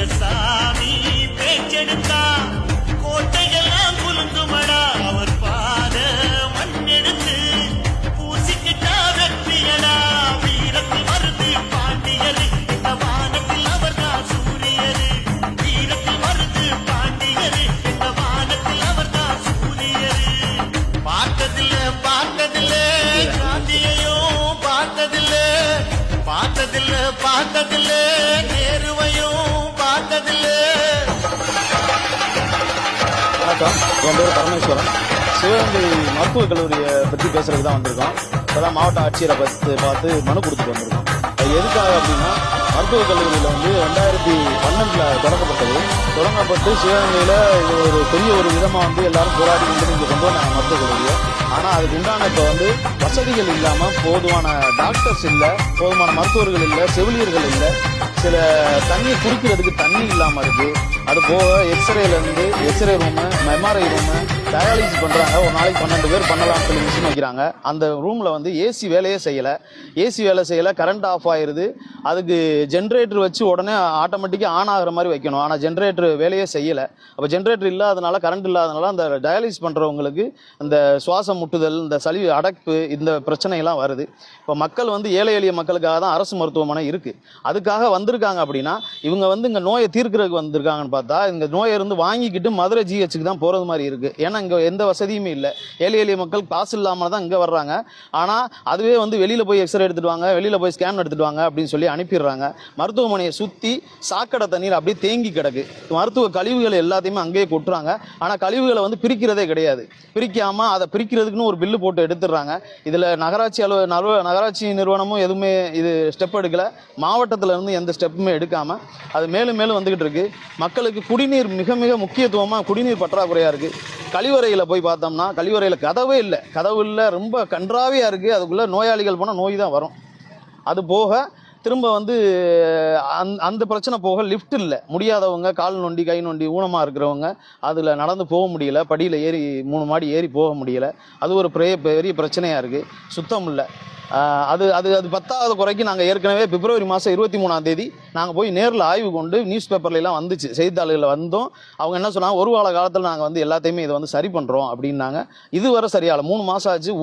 ரங்கசாமி பேச்செடுத்தா கோட்டையெல்லாம் குலுங்குமடா அவர் பாத மண்ணெடுத்து பூசிக்கிட்டா வெற்றியடா. வீரத்தில் வருது பாண்டியரு இந்த வானத்தில் அவர் தான் சூரியரு. வீரத்தில் வருது பாண்டியரு இந்த வானத்தில் அவர் தான் சூரியரு. பார்த்ததில்ல பார்த்ததில்ல காந்தியையும் பார்த்ததில்ல பார்த்ததில்ல. வணக்கம். என் பேர் பரமேஸ்வரன். சிவகங்கை மருத்துவக் கல்லூரியை பற்றி பேசுறதுக்கு தான் வந்திருக்கோம். இப்போதான் மாவட்ட ஆட்சியரை பார்த்து பார்த்து மனு கொடுத்துட்டு வந்திருக்கோம். அது எதுக்காக அப்படின்னா மருத்துவக் கல்லூரியில் வந்து ரெண்டாயிரத்தி தொடங்கப்பட்டது தொடங்கப்பட்டு சிவகங்கையில் இது ஒரு பெரிய ஒரு விதமாக வந்து எல்லாரும் போராடி வந்து இங்கே கொண்டு நாங்கள் மருத்துவக் ஆனால் அதுக்கு உண்டான இப்போ வந்து வசதிகள் இல்லாமல் போதுமான டாக்டர்ஸ் இல்லை போதுமான மருத்துவர்கள் இல்லை செவிலியர்கள் இல்லை. சில தண்ணி குடிக்கிறதுக்கு தண்ணி இல்லாமல் இருக்குது அது போக எக்ஸ்ரேலேருந்து x-ray room MRI room dialysis பண்ணுறாங்க ஒரு நாளைக்கு பன்னெண்டு பேர் பண்ணலாம்னு சொல்லி மிஷின் வைக்கிறாங்க. அந்த ரூமில் வந்து ஏசி வேலையே செய்யலை. ஏசி வேலை செய்யலை. கரண்ட் ஆஃப் ஆயிருது. அதுக்கு ஜென்ரேட்டர் வச்சு உடனே ஆட்டோமேட்டிக்காக ஆன் ஆகிற மாதிரி வைக்கணும். ஆனால் ஜென்ரேட்டர் வேலையே செய்யலை. அப்போ ஜென்ரேட்டர் இல்லாதனால கரண்ட் இல்லாதனால அந்த டயாலிசிஸ் பண்ணுறவங்களுக்கு இந்த சுவாசம் முட்டுதல் இந்த சளி அடைப்பு இந்த பிரச்சனையெல்லாம் வருது. இப்போ மக்கள் வந்து ஏழை எளிய மக்களுக்காக தான் அரசு மருத்துவமனை இருக்குது அதுக்காக வந்திருக்காங்க அப்படின்னா இவங்க வந்து இங்கே நோயை தீர்க்கிறதுக்கு வந்திருக்காங்கன்னு பார்த்தா இந்த நோயை இருந்து வாங்கிக்கிட்டு மதுரை ஜிஹெச்சுக்கு தான் போகிறது மாதிரி இருக்குது ஏன்னா இங்கே எந்த வசதியுமே இல்லை. ஏழை எளிய மக்கள் காசு இல்லாமல் தான் இங்கே வர்றாங்க. ஆனால் அதுவே வந்து வெளியில் போய் எக்ஸ்ரே எடுத்துட்டு வாங்க வெளியில் போய் ஸ்கேன் எடுத்துட்டு வாங்க அப்படின்னு சொல்லி அனுப்பிடுறாங்க. மருத்துவமனையை சுற்றி சாக்கடை தண்ணீர் அப்படியே தேங்கி கிடக்கு. மருத்துவ கழிவுகள் எல்லாத்தையுமே அங்கேயே கொட்டுறாங்க. ஆனால் கழிவுகளை வந்து பிரிக்கிறதே கிடையாது. பிரிக்காமல் அதை பிரிக்கிறதுக்குன்னு ஒரு பில்லு போட்டு எடுத்துடுறாங்க. இதில் நகராட்சி அலுவ நலுவ- நகராட்சி நிறுவனமும் எதுவுமே இது ஸ்டெப் எடுக்கலை. மாவட்டத்தில் இருந்து எந்த ஸ்டெப்புமே எடுக்காமல் அது மேலும் மேலும் வந்துக்கிட்டு இருக்கு. மக்களுக்கு குடிநீர் மிக மிக முக்கியத்துவமாக குடிநீர் பற்றாக்குறையாக இருக்குது கழிவறையில் போய் பார்த்தோம்னா கழிவறையில் கதவே இல்லை. கதவு இல்லை ரொம்ப கன்றாவியாக இருக்குது அதுக்குள்ளே நோயாளிகள் போனால் நோய் தான் வரும். அது போக திரும்ப வந்து அந் அந்த பிரச்சனை போக லிஃப்ட் இல்லை. முடியாதவங்க கால் நொண்டி கை நொண்டி ஊனமாக இருக்கிறவங்க அதில் நடந்து போக முடியல. படியில் ஏறி மூணு மாடி ஏறி போக முடியல. அது ஒரு பெரிய பெரிய பிரச்சனையாக இருக்குது சுத்தம் இல்லை. அது அது அது பத்தாவது குறைக்கு நாங்கள் ஏற்கனவே பிப்ரவரி மாதம் இருபத்தி மூணாம் தேதி நாங்கள் போய் நேரில் ஆய்வு கொண்டு நியூஸ் பேப்பர்லாம் வந்துச்சு. செய்தித்தாள்களில் வந்தோம். அவங்க என்ன சொன்னாங்க? ஒரு வார காலத்தில் நாங்கள் வந்து எல்லாத்தையுமே இதை வந்து சரி பண்ணுறோம் அப்படின்னாங்க. இதுவரை சரியாகல. மூணு மாதம் ஆச்சு.